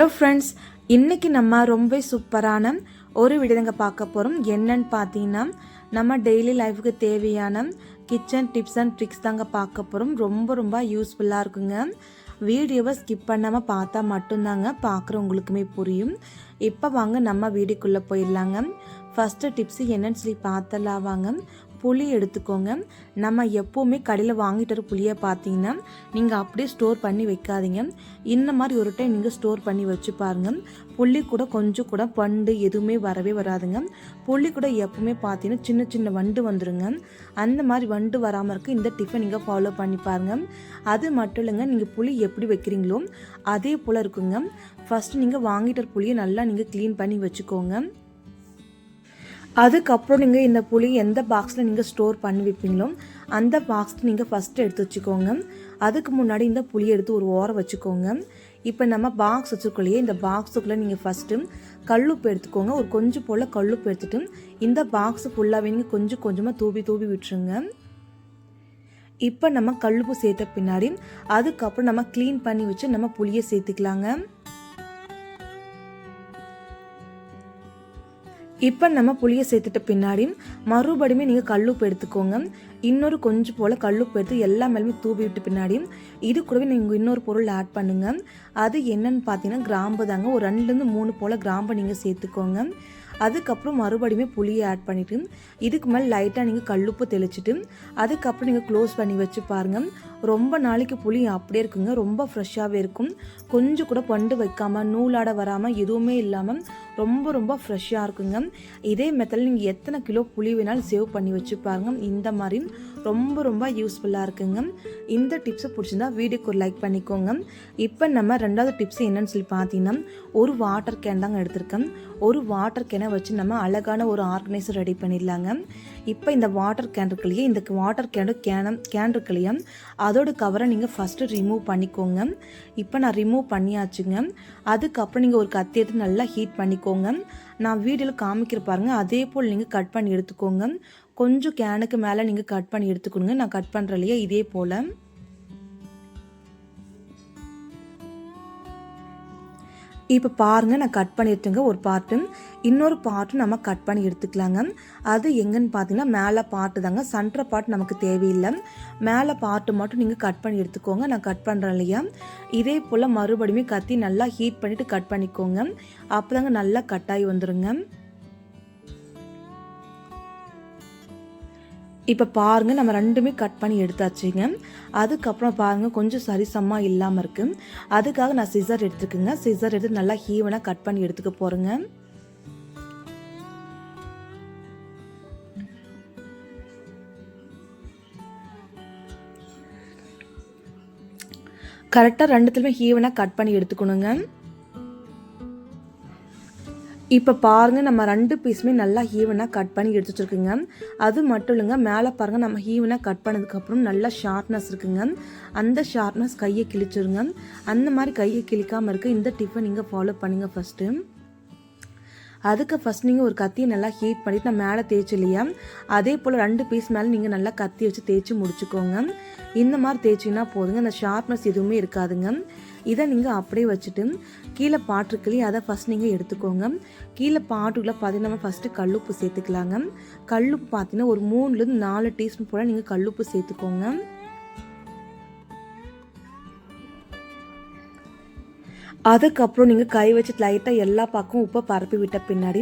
Hello friends இன்னைக்கு நம்ம ரொம்ப சூப்பரான ஒரு விடுதங்க பார்க்க போகிறோம் என்னன்னு பார்த்தீங்கன்னா நம்ம டெய்லி லைஃபுக்கு தேவையான கிச்சன் டிப்ஸ் அண்ட் ட்ரிக்ஸ் தாங்க பார்க்க போகிறோம் ரொம்ப ரொம்ப யூஸ்ஃபுல்லாக இருக்குங்க. வீடியோவை ஸ்கிப் பண்ணாமல் பார்த்தா மட்டும்தாங்க பார்க்குறவங்களுக்குமே புரியும். இப்போ வாங்க நம்ம வீடியோக்குள்ளே போயிடலாங்க. ஃபஸ்ட்டு டிப்ஸு என்னன்னு சொல்லி பார்த்தலாம் வாங்க. புளி எடுத்துக்கோங்க. நம்ம எப்போவுமே கடையில் வாங்கிட்டு வர புளியை பார்த்தீங்கன்னா நீங்கள் அப்படியே ஸ்டோர் பண்ணி வைக்காதீங்க. இந்த மாதிரி ஒரு டைம் நீங்கள் ஸ்டோர் பண்ணி வச்சு பாருங்கள் புளி கூட கொஞ்சம் கூட பண்டு எதுவுமே வரவே வராதுங்க. புளி கூட எப்பவுமே பார்த்தீங்கன்னா சின்ன சின்ன வண்டு வந்துருங்க. அந்த மாதிரி வண்டு வராமல் இருக்க இந்த டிஃபன் நீங்கள் ஃபாலோ பண்ணி பாருங்கள் அது மட்டும் இல்லைங்க நீங்கள் புளி எப்படி வைக்கிறீங்களோ அதே போல் இருக்குங்க. ஃபஸ்ட்டு நீங்கள் வாங்கிட்டு புளியை நல்லா நீங்கள் க்ளீன் பண்ணி வச்சுக்கோங்க. அதுக்கப்புறம் நீங்கள் இந்த புளி எந்த பாக்ஸில் நீங்கள் ஸ்டோர் பண்ணி வைப்பீங்களோ அந்த பாக்ஸ் நீங்கள் ஃபஸ்ட்டு எடுத்து வச்சுக்கோங்க. அதுக்கு முன்னாடி இந்த புளியை எடுத்து ஒரு ஓரம் வச்சுக்கோங்க. இப்போ நம்ம பாக்ஸ் வச்சுருக்கோலையே இந்த பாக்ஸுக்குள்ளே நீங்கள் ஃபஸ்ட்டு கல்லுப்பு எடுத்துக்கோங்க. ஒரு கொஞ்சம் போல் கல்லுப்பு எடுத்துட்டு இந்த பாக்ஸ் ஃபுல்லாகவே நீங்கள் கொஞ்சம் கொஞ்சமாக தூவி தூவி விட்டுருங்க. இப்போ நம்ம கல்லுப்பு சேர்த்த பின்னாடி அதுக்கப்புறம் நம்ம க்ளீன் பண்ணி வச்சு நம்ம புளியை சேர்த்துக்கலாங்க. இப்போ நம்ம புளியை சேர்த்துட்ட பின்னாடி மறுபடியுமே நீங்கள் கல்லுப்பு எடுத்துக்கோங்க. இன்னொரு கொஞ்சம் போல் கல்லுப்பு எடுத்து எல்லா மேலுமே தூவி விட்டு பின்னாடி இது கூடவே நீங்கள் இன்னொரு பொருள் ஆட் பண்ணுங்கள் அது என்னன்னு பார்த்தீங்கன்னா கிராம்பு தாங்க. ஒரு ரெண்டுலேருந்து மூணு போல் கிராம்பை நீங்கள் சேர்த்துக்கோங்க. அதுக்கப்புறம் மறுபடியுமே புளியை ஆட் பண்ணிவிட்டு இதுக்கு மேலே லைட்டாக நீங்கள் கல்லுப்பு தெளிச்சிட்டு அதுக்கப்புறம் நீங்கள் க்ளோஸ் பண்ணி வச்சு பாருங்கள் ரொம்ப நாளைக்கு புளி அப்படியே இருக்குங்க. ரொம்ப ஃப்ரெஷ்ஷாகவே இருக்கும். கொஞ்சம் கூட பண்டு வைக்காமல் நூலாட வராமல் எதுவுமே இல்லாமல் ரொம்ப ரொம்ப ஃப்ரெஷ்ஷாக இருக்குங்க. இதே மெத்தடில் நீங்கள் எத்தனை கிலோ புளி வேணாலும் சேவ் பண்ணி வச்சு பாருங்க இந்த மாதிரி ரொம்ப ரொம்ப யூஸ்ஃபுல்லாக இருக்குங்க. இந்த டிப்ஸை பிடிச்சிருந்தா வீடியோக்கு ஒரு லைக் பண்ணிக்கோங்க. இப்போ நம்ம ரெண்டாவது டிப்ஸ் என்னன்னு சொல்லி பார்த்தீங்கன்னா ஒரு வாட்டர் கேன் தாங்க எடுத்திருக்கேன். ஒரு வாட்டர் கேனை வச்சு நம்ம அழகான ஒரு ஆர்கனைசர் ரெடி பண்ணிடலாங்க. இப்போ இந்த வாட்டர் கேன் இருக்கு இல்லையா இந்த வாட்டர் கேனு கேனம் கேன் இருக்கு இல்லையா அதோட கவரை நீங்கள் ஃபஸ்ட்டு ரிமூவ் பண்ணிக்கோங்க. இப்போ நான் ரிமூவ் பண்ணியாச்சுங்க. அதுக்கப்புறம் நீங்கள் ஒரு கத்தி எடுத்து நல்லா ஹீட் பண்ணிக்கோங்க. நான் வீடியோவில் காமிக்கிற பாருங்க. அதே போல் நீங்கள் கட் பண்ணி எடுத்துக்கோங்க. கொஞ்சம் கேனுக்கு மேலே நீங்கள் கட் பண்ணி எடுத்துக்கணுங்க. நான் கட் பண்ணுற இல்லையா? இதே போல். இப்போ பாருங்கள் நான் கட் பண்ணி எடுத்துங்க ஒரு பார்ட்டு இன்னொரு பார்ட்டும் நம்ம கட் பண்ணி எடுத்துக்கலாங்க. அது எங்கன்னு பார்த்தீங்கன்னா மேலே பார்ட்டு தாங்க. சென்ட்ர பார்ட் நமக்கு தேவையில்லை. மேலே பார்ட்டு மட்டும் நீங்கள் கட் பண்ணி எடுத்துக்கோங்க. நான் கட் பண்ணுறேன் இல்லையா? இதே போல் மறுபடியும் கத்தி நல்லா ஹீட் பண்ணிவிட்டு கட் பண்ணிக்கோங்க. அப்போ தாங்க நல்லா கட்டாகி வந்துடுங்க இப்போ பாருங்கள் நம்ம ரெண்டுமே கட் பண்ணி எடுத்தாச்சுங்க. அதுக்கப்புறம் பாருங்கள் கொஞ்சம் சரிசமாக இல்லாமல் இருக்குது அதுக்காக நான் சிசர் எடுத்துக்கோங்க. சிசர் எடுத்து நல்லா ஹீவனாக கட் பண்ணி எடுத்துக்க போகிறேங்க கரெக்டாக ரெண்டுத்துலையுமே ஹீவனாக கட் பண்ணி எடுத்துக்கணுங்க. இப்போ பாருங்கள் நம்ம ரெண்டு பீஸுமே நல்லா ஹீவனாக கட் பண்ணி எடுத்து வச்சுருக்குங்க. அது மட்டும் இல்லைங்க மேலே பாருங்கள் நம்ம ஹீவனாக கட் பண்ணதுக்கப்புறம் நல்லா ஷார்ப்னஸ் இருக்குங்க. அந்த ஷார்ப்னஸ் கையை கிழிச்சிருங்க. அந்த மாதிரி கையை கிழிக்காமல் இருக்க இந்த டிஃபன் நீங்கள் ஃபாலோ பண்ணுங்க ஃபஸ்ட்டு அதுக்கு ஃபஸ்ட் நீங்கள் ஒரு கத்தியை நல்லா ஹீட் பண்ணிவிட்டு நான் மேலே தேய்ச்சி இல்லையா? அதே போல் ரெண்டு பீஸ் மேலே நீங்கள் நல்லா கத்தி வச்சு தேய்ச்சி முடிச்சுக்கோங்க. இந்த மாதிரி தேய்ச்சிங்கன்னா போதுங்க அந்த ஷார்ப்னஸ் எதுவுமே இருக்காதுங்க. இதை நீங்கள் அப்படியே வச்சுட்டு கீழே பாட்டுருக்கலி அதை ஃபஸ்ட் நீங்கள் எடுத்துக்கோங்க. கீழே பாட்டுக்குள்ளே பார்த்தீங்கன்னா நம்ம ஃபஸ்ட்டு கல்லுப்பு சேர்த்துக்கலாங்க. கல்லுப்பு பார்த்தீங்கன்னா ஒரு மூணுலேருந்து நாலு டீஸ்பூன் போல் நீங்கள் கல்லுப்பு சேர்த்துக்கோங்க. அதுக்கப்புறம் நீங்கள் கை வச்சு லைட்டாக எல்லா பக்கமும் உப்பை பரப்பி விட்ட பின்னாடி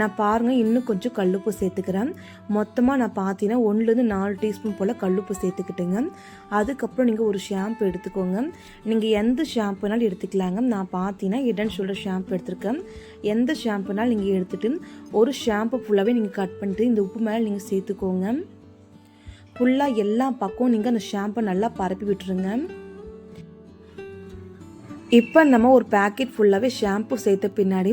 நான் பாருங்கள் இன்னும் கொஞ்சம் கல்லுப்பு சேர்த்துக்கிறேன். மொத்தமாக நான் பார்த்தீங்கன்னா ஒன்றுலேருந்து நாலு டீஸ்பூன் போல் கல்லுப்பு சேர்த்துக்கிட்டுங்க. அதுக்கப்புறம் நீங்கள் ஒரு ஷாம்பு எடுத்துக்கோங்க. நீங்கள் எந்த ஷாம்புனாலும் எடுத்துக்கலாங்க. நான் பார்த்தீங்கன்னா இடன் ஷோல்டர் ஷாம்பு எடுத்துருக்கேன். எந்த ஷாம்புனாலும் நீங்கள் எடுத்துகிட்டு ஒரு ஷாம்பு ஃபுல்லாகவே நீங்கள் கட் பண்ணிட்டு இந்த உப்பு மேலே நீங்கள் சேர்த்துக்கோங்க. ஃபுல்லாக எல்லா பக்கமும் நீங்கள் அந்த ஷாம்பை நல்லா பரப்பி விட்டுருங்க. இப்போ நம்ம ஒரு பேக்கெட் ஃபுல்லாகவே ஷாம்பு சேர்த்த பின்னாடி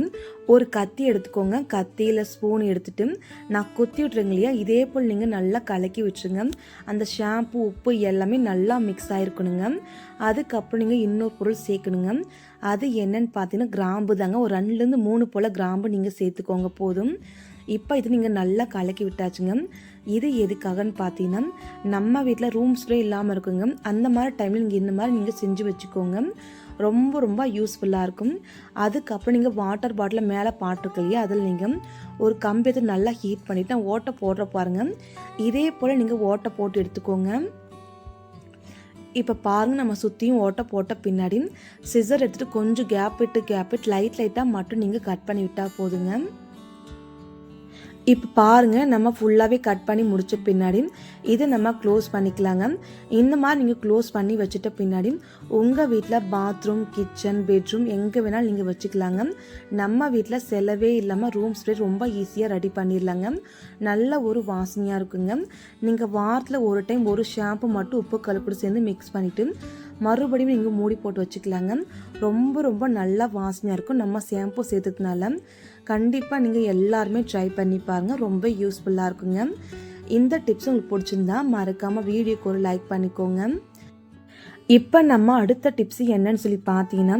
ஒரு கத்தி எடுத்துக்கோங்க. கத்தியில் ஸ்பூன் எடுத்துகிட்டு நான் குத்தி விட்ருங்க இல்லையா? இதே போல் நீங்கள் நல்லா கலக்கி விட்டுருங்க. அந்த ஷாம்பு உப்பு எல்லாமே நல்லா மிக்ஸ் ஆகிருக்கணுங்க அதுக்கப்புறம் நீங்கள் இன்னொரு பொருள் சேர்க்கணுங்க. அது என்னன்னு பார்த்தீங்கன்னா கிராம்பு தாங்க. ஒரு ரெண்டுலேருந்து மூணு போல் கிராம்பு நீங்கள் சேர்த்துக்கோங்க போதும். இப்போ இது நீங்கள் நல்லா கலக்கி விட்டாச்சுங்க. இது எதுக்காகன்னு பார்த்தீங்கன்னா நம்ம வீட்டில் ரூம்ஸ்லேயே இல்லாமல் இருக்குங்க. அந்த மாதிரி டைமில் நீங்கள் இந்த மாதிரி நீங்கள் செஞ்சு வச்சுக்கோங்க. ரொம்ப ரொம்ப யூஸ்ஃபுல்லாக இருக்கும். அதுக்கப்புறம் நீங்கள் வாட்டர் பாட்டில் மேலே பாட்டிருக்கு இல்லையா? அதில் நீங்கள் ஒரு கம்பி எடுத்து நல்லா ஹீட் பண்ணிவிட்டு ஓட்டை போடுற பாருங்கள் இதே போல் நீங்கள் ஓட்டை போட்டு எடுத்துக்கோங்க. இப்போ பாருங்கள் நம்ம சுற்றியும் ஓட்டை போட்ட பின்னாடி சிசர் எடுத்துகிட்டு கொஞ்சம் கேப் விட்டு கேப் விட்டு லைட் லைட்டாக மட்டும் நீங்கள் கட் பண்ணி விட்டால் போதுங்க. இப்போ பாருங்க நம்ம ஃபுல்லாகவே கட் பண்ணி முடிச்ச பின்னாடி இதை நம்ம க்ளோஸ் பண்ணிக்கலாங்க. இந்த மாதிரி நீங்கள் க்ளோஸ் பண்ணி வச்சுட்ட பின்னாடி உங்கள் வீட்டில் பாத்ரூம் கிச்சன் பெட்ரூம் எங்கே வேணாலும் நீங்கள் வச்சுக்கலாங்க. நம்ம வீட்டில் செலவே இல்லாமல் ரூம் ஸ்ப்ரே ரொம்ப ஈஸியாக ரெடி பண்ணிடலாங்க. நல்ல ஒரு வாசனையாக இருக்குங்க. நீங்கள் வாரத்தில் ஒரு டைம் ஒரு ஷாம்பு மட்டும் உப்பு கருப்படு சேர்ந்து மிக்ஸ் பண்ணிவிட்டு மறுபடியும் நீங்கள் மூடி போட்டு வச்சுக்கலாங்க. ரொம்ப ரொம்ப நல்லா வாசனையாக இருக்கும். நம்ம ஷாம்பு சேர்த்ததுனால. கண்டிப்பாக நீங்கள் எல்லாருமே ட்ரை பண்ணி பாருங்கள் ரொம்ப யூஸ்ஃபுல்லாக இருக்குங்க. இந்த டிப்ஸ் உங்களுக்கு பிடிச்சிருந்தா மறக்காமல் வீடியோக்கு ஒரு லைக் பண்ணிக்கோங்க. இப்போ நம்ம அடுத்த டிப்ஸ் என்னன்னு சொல்லி பார்த்தீங்கன்னா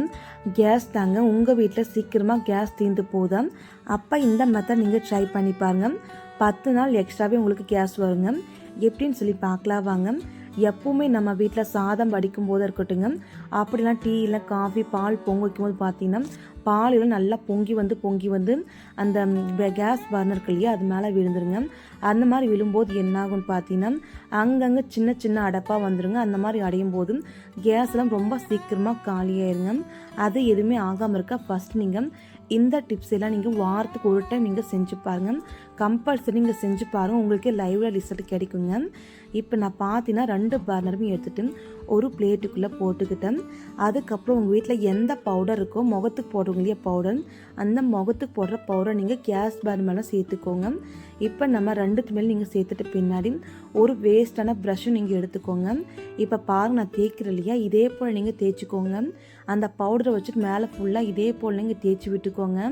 கேஸ் தாங்க. உங்கள் வீட்டில் சீக்கிரமாக கேஸ் தீர்ந்து போதும் அப்போ இந்த மெத்தட் நீங்கள் ட்ரை பண்ணி பாருங்க. பத்து நாள் எக்ஸ்ட்ராவே உங்களுக்கு கேஸ் வருங்க. எப்படின்னு சொல்லி பார்க்கலாம் வாங்க. எப்பவுமே நம்ம வீட்டில் சாதம் வடிக்கும் போது இருக்கட்டுங்க அப்படிலாம் டீ இல்லை காஃபி பால் பொங்க வைக்கும் போது பார்த்தீங்கன்னா பாலில் நல்லா பொங்கி வந்து பொங்கி வந்து அந்த கேஸ் பர்னர் இருக்கு இல்லையா அது மேலே விழுந்துருங்க. அந்த மாதிரி விழும்போது என்னாகும்னு பார்த்தீங்கன்னா அங்கங்கே சின்ன சின்ன அடப்பாக வந்துருங்க. அந்த மாதிரி அடையும் போது கேஸ்லாம் ரொம்ப சீக்கிரமாக காலியாயிருங்க அது எதுவுமே ஆகாமல் இருக்க ஃபஸ்ட் நீங்கள் இந்த டிப்ஸ் எல்லாம் நீங்கள் வாரத்துக்கு ஒரு டைம் நீங்கள் செஞ்சு பாருங்கள் கம்பல்சரி நீங்கள் செஞ்சு பாருங்கள் உங்களுக்கே லைவில் ரிசல்ட் கிடைக்குங்க. இப்போ நான் பார்த்தீங்கன்னா ரெண்டு பர்னருமே எடுத்துகிட்டு ஒரு பிளேட்டுக்குள்ளே போட்டுக்கிட்டேன். அதுக்கப்புறம் உங்கள் வீட்டில் எந்த பவுடர் இருக்கோ முகத்துக்கு போடுறவங்க இல்லையா பவுடர் அந்த முகத்துக்கு போடுற பவுடரை நீங்கள் கேஸ் பர்ன் மேலே சேர்த்துக்கோங்க. இப்போ நம்ம ரெண்டுத்து மேலே நீங்கள் சேர்த்துட்டு பின்னாடி ஒரு வேஸ்டான ப்ரஷ்ஷும் நீங்கள் எடுத்துக்கோங்க. இப்போ பாருங்க நான் தேய்க்கிறேன் இல்லையா? இதே போல் நீங்கள் தேய்ச்சிக்கோங்க. அந்த பவுடரை வச்சுட்டு மேலே ஃபுல்லாக இதே போல் நீங்கள் தேய்ச்சி விட்டுக்கோங்க.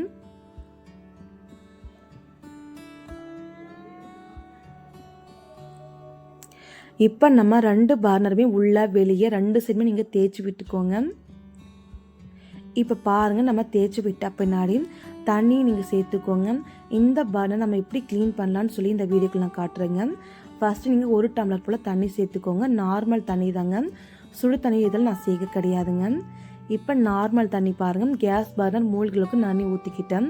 இப்போ நம்ம ரெண்டு பார்னருமே உள்ளே வெளியே ரெண்டு சைடுமே நீங்கள் தேய்ச்சி விட்டுக்கோங்க. இப்போ பாருங்கள் நம்ம தேய்ச்சி விட்ட பின்னாடி தண்ணி நீங்கள் சேர்த்துக்கோங்க. இந்த பர்னர் நம்ம எப்படி க்ளீன் பண்ணலான்னு சொல்லி இந்த வீடியோக்கு நான் காட்டுறேங்க. ஃபஸ்ட்டு நீங்கள் ஒரு டம்ளர் போல் தண்ணி சேர்த்துக்கோங்க. நார்மல் தண்ணி தாங்க. சுடு தண்ணி இதில் நான் சேர்க்க கிடையாதுங்க. இப்போ நார்மல் தண்ணி பாருங்கள் கேஸ் பர்னர் மூழ்களுக்கு நான் ஊற்றிக்கிட்டேன்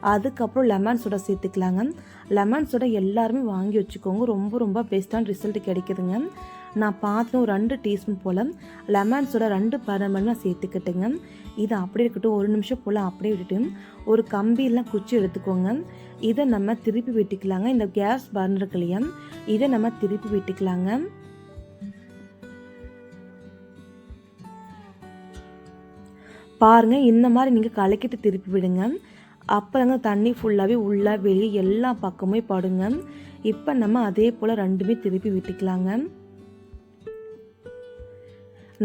அதுக்கப்புறம் லெமன் சோடா சேர்த்துக்கலாங்க. லெமன் சோடா எல்லாருமே வாங்கி வச்சுக்கோங்க. ரொம்ப ரொம்ப பெஸ்ட்டான ரிசல்ட் கிடைக்குதுங்க. நான் பார்த்தேன் ஒரு ரெண்டு டீஸ்பூன் போல் லெமன் சோடா ரெண்டு பன்னெண்டு நான் சேர்த்துக்கிட்டுங்க. இது அப்படியே இருக்கட்டும். ஒரு நிமிஷம் போல் அப்படியே விட்டுட்டு ஒரு கம்பியெல்லாம் குச்சி எடுத்துக்கோங்க. இதை நம்ம திருப்பி விட்டுக்கலாங்க. இந்த கேஸ் பர்னர் இல்லையா? இதை நம்ம திருப்பி விட்டுக்கலாங்க. பாருங்கள் இந்த மாதிரி நீங்கள் கலக்கிட்டு திருப்பி விடுங்க. அப்புறங்க தண்ணி ஃபுல்லாகவே உள்ளே வெளியே எல்லா பக்கமே படுங்க. இப்போ நம்ம அதே போல் ரெண்டுமே திருப்பி விட்டுக்கலாங்க.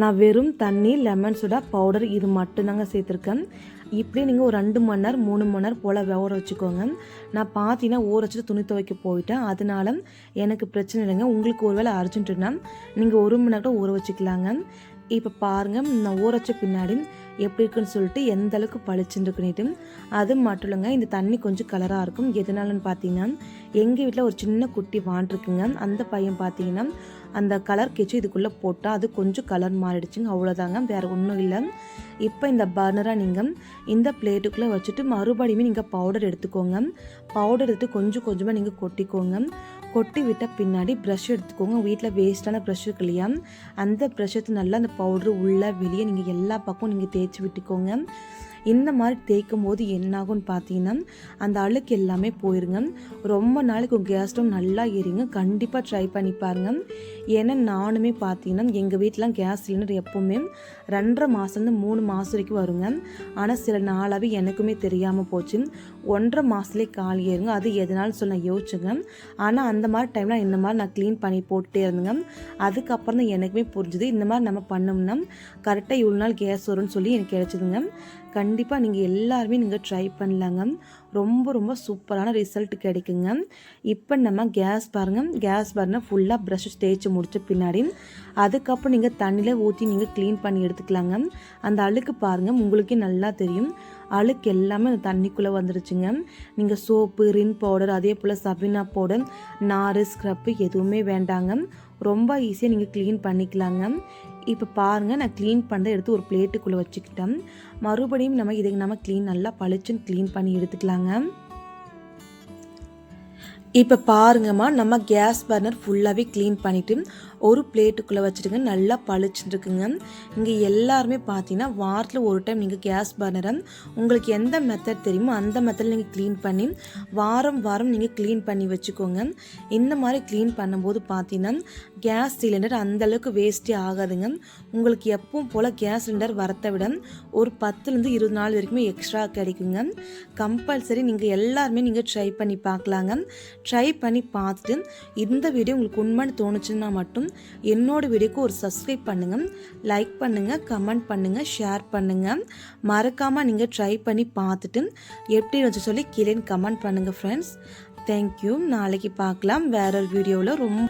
நான் வெறும் தண்ணி லெமன் சுடா பவுடர் இது மட்டும்தாங்க சேர்த்துருக்கேன். இப்படியே நீங்கள் ஒரு ரெண்டு மணி நேரம் மூணு மணி நேரம் போல் ஊற வச்சுக்கோங்க. நான் பார்த்தீங்கன்னா ஊற வச்சுட்டு துணி துவைக்க போயிட்டேன். அதனால எனக்கு பிரச்சனை இல்லைங்க. உங்களுக்கு ஒரு வேளை அர்ஜென்ட்டுனா நீங்கள் ஒரு மணி நேரம் ஊற வச்சுக்கலாங்க. இப்போ பாருங்கள் நான் ஊற பின்னாடி எப்படி இருக்குன்னு சொல்லிட்டு எந்த அளவுக்கு பளிச்சுன்னு அது மட்டும் இல்லைங்க இந்த தண்ணி கொஞ்சம் கலராக இருக்கும். எதனாலன்னு பார்த்தீங்கன்னா எங்கள் வீட்டில் ஒரு சின்ன குட்டி வான் இருக்குங்க. அந்த பையன் பார்த்தீங்கன்னா அந்த கலர் கெச்சு இதுக்குள்ளே போட்டால் அது கொஞ்சம் கலர் மாறிடுச்சுங்க. அவ்வளோதாங்க வேறு ஒன்றும் இல்லை. இப்போ இந்த பர்னரை நீங்கள் இந்த பிளேட்டுக்குள்ளே வச்சுட்டு மறுபடியுமே நீங்கள் பவுடர் எடுத்துக்கோங்க. பவுடர் எடுத்து கொஞ்சம் கொஞ்சமாக நீங்கள் கொட்டிக்கோங்க. கொட்டி விட்ட பின்னாடி ப்ரஷ் எடுத்துக்கோங்க. வீட்டில் வேஸ்ட்டான ப்ரஷ் இருக்கு இல்லையா? அந்த ப்ரஷ் எடுத்து நல்லா அந்த பவுடர் உள்ளே வெளியே நீங்கள் எல்லா பக்கமும் நீங்கள் தேய்ச்சி விட்டுக்கோங்க. இந்த மாதிரி தேய்க்கும் போது என்னாகும்னு பார்த்தீங்கன்னா அந்த அழுக்கு எல்லாமே போயிருங்க. ரொம்ப நாளைக்கு உங்கள் கேஸ் ஸ்டவ் நல்லா ஏறிங்க கண்டிப்பாக ட்ரை பண்ணி பாருங்க. ஏன்னா நானுமே பார்த்தீங்கன்னா எங்கள் வீட்டிலாம் கேஸ் சிலிண்டர் எப்போவுமே ரெண்டரை மாதம்லேருந்து மூணு மாதம் வரைக்கும் வருங்க. ஆனால் சில நாளாகவே எனக்குமே தெரியாமல் போச்சு. ஒன்றரை மாதத்துலேயே காலி அது எதனாலும் சொல்ல நான் யோசிச்சுங்க. ஆனால் அந்த மாதிரி டைமில் இந்த மாதிரி நான் க்ளீன் பண்ணி போட்டுட்டே இருந்தேங்க. அதுக்கப்புறம் தான் எனக்குமே புரிஞ்சுது. இந்த மாதிரி நம்ம பண்ணோம்னா கரெக்டாக இவ்வளோ நாள் கேஸ் வரும்னு சொல்லி எனக்கு கிடச்சிதுங்க. கண்டிப்பாக நீங்கள் எல்லாருமே நீங்கள் ட்ரை பண்ணலாங்க. ரொம்ப ரொம்ப சூப்பரான ரிசல்ட் கிடைக்குங்க. இப்போ நம்ம கேஸ் பாருங்கள் கேஸ் பாருங்கள் ஃபுல்லாக ப்ரஷ் தேய்ச்சி முடித்த பின்னாடி. அதுக்கப்புறம் நீங்கள் தண்ணியில் ஊற்றி நீங்கள் க்ளீன் பண்ணி எடுத்துக்கலாங்க. அந்த அழுக்கு பாருங்கள் உங்களுக்கே நல்லா தெரியும். அழுக்கு எல்லாமே அந்த தண்ணிக்குள்ளே வந்துருச்சுங்க. நீங்கள் சோப்பு ரின் பவுடர் அதே போல் சபினா பவுடர் நார் ஸ்க்ரப்பு எதுவுமே வேண்டாங்க. ரொம்ப ஈஸியாக நீங்கள் க்ளீன் பண்ணிக்கலாங்க. இப்போ பாருங்கள் நான் க்ளீன் பண்ணதை எடுத்து ஒரு பிளேட்டுக்குள்ளே வச்சுக்கிட்டேன். மறுபடியும் நம்ம இதை நம்ம க்ளீன் நல்லா பளிச்சுன்னு க்ளீன் பண்ணி எடுத்துக்கலாங்க. இப்போ பாருங்கம்மா நம்ம கேஸ் பர்னர் ஃபுல்லாகவே க்ளீன் பண்ணிவிட்டு ஒரு பிளேட்டுக்குள்ளே வச்சுட்டுங்க நல்லா பளிச்சுட்டு இருக்குங்க. இங்கே எல்லாருமே பார்த்தீங்கன்னா வாரத்தில் ஒரு டைம் நீங்கள் கேஸ் பர்னரை உங்களுக்கு எந்த மெத்தட் தெரியுமோ அந்த மெத்தடில் நீங்கள் க்ளீன் பண்ணி வாரம் வாரம் நீங்கள் க்ளீன் பண்ணி வச்சுக்கோங்க. இந்த மாதிரி க்ளீன் பண்ணும்போது பார்த்தீங்கன்னா கேஸ் சிலிண்டர் அந்தளவுக்கு வேஸ்ட்டே ஆகாதுங்க. உங்களுக்கு எப்பவும் போல் கேஸ் சிலிண்டர் வரத்தை விட ஒரு பத்துலேருந்து இருபது நாள் வரைக்குமே எக்ஸ்ட்ரா கிடைக்குங்க. கம்பல்சரி நீங்கள் எல்லாருமே நீங்கள் ட்ரை பண்ணி பார்க்கலாங்க. ட்ரை பண்ணி பார்த்துட்டு இந்த வீடியோ உங்களுக்கு உண்மைன்னு தோணுச்சுன்னா மட்டும் என்னோடய வீடியோக்கு ஒரு சப்ஸ்கிரைப் பண்ணுங்கள் லைக் பண்ணுங்கள் கமெண்ட் பண்ணுங்கள் ஷேர் பண்ணுங்கள் மறக்காமல் நீங்கள் ட்ரை பண்ணி பார்த்துட்டு எப்படி வச்சு சொல்லி கீழே கமெண்ட் பண்ணுங்கள் ஃப்ரெண்ட்ஸ் தேங்க்யூ நாளைக்கு பார்க்கலாம். வேற ஒரு வீடியோவில் ரொம்ப